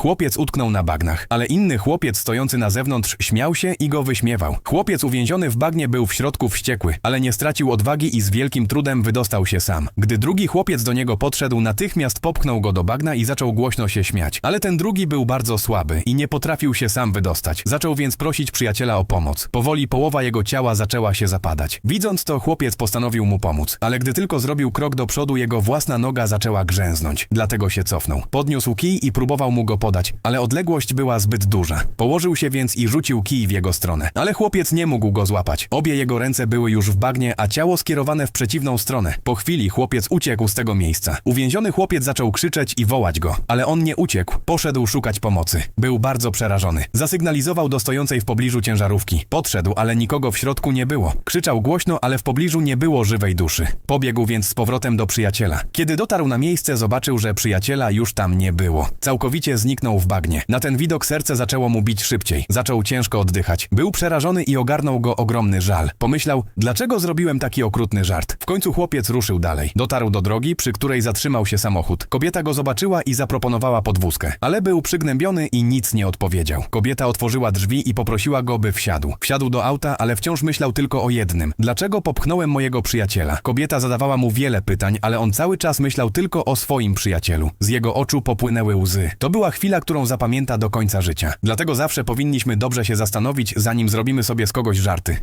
Chłopiec utknął na bagnach, ale inny chłopiec stojący na zewnątrz śmiał się i go wyśmiewał. Chłopiec uwięziony w bagnie był w środku wściekły, ale nie stracił odwagi i z wielkim trudem wydostał się sam. Gdy drugi chłopiec do niego podszedł, natychmiast popchnął go do bagna i zaczął głośno się śmiać. Ale ten drugi był bardzo słaby i nie potrafił się sam wydostać. Zaczął więc prosić przyjaciela o pomoc. Powoli połowa jego ciała zaczęła się zapadać. Widząc to, chłopiec postanowił mu pomóc, ale gdy tylko zrobił krok do przodu, jego własna noga zaczęła grzęznąć. Dlatego się cofnął. Podniósł kij i próbował mu go podać, ale odległość była zbyt duża. Położył się więc i rzucił kij w jego stronę. Ale chłopiec nie mógł go złapać. Obie jego ręce były już w bagnie, a ciało skierowane w przeciwną stronę. Po chwili chłopiec uciekł z tego miejsca. Uwięziony chłopiec zaczął krzyczeć i wołać go, ale on nie uciekł. Poszedł szukać pomocy. Był bardzo przerażony. Zasygnalizował do stojącej w pobliżu ciężarówki. Podszedł, ale nikogo w środku nie było. Krzyczał głośno, ale w pobliżu nie było żywej duszy. Pobiegł więc z powrotem do przyjaciela. Kiedy dotarł na miejsce, zobaczył, że przyjaciela już tam nie było. Całkowicie zniknął w bagnie. Na ten widok serce zaczęło mu bić szybciej. Zaczął ciężko oddychać. Był przerażony i ogarnął go ogromny żal. Pomyślał, dlaczego zrobiłem taki okrutny żart. W końcu chłopiec ruszył dalej. Dotarł do drogi, przy której zatrzymał się samochód. Kobieta go zobaczyła i zaproponowała podwózkę. Ale był przygnębiony i nic nie odpowiedział. Kobieta otworzyła drzwi i poprosiła go, by wsiadł. Wsiadł do auta, ale wciąż myślał tylko o jednym. Dlaczego popchnąłem mojego przyjaciela? Kobieta zadawała mu wiele pytań, ale on cały czas myślał tylko o swoim przyjacielu. Z jego oczu popłynęły łzy. To była chwila, którą zapamięta do końca życia. Dlatego zawsze powinniśmy dobrze się zastanowić, zanim zrobimy sobie z kogoś żarty.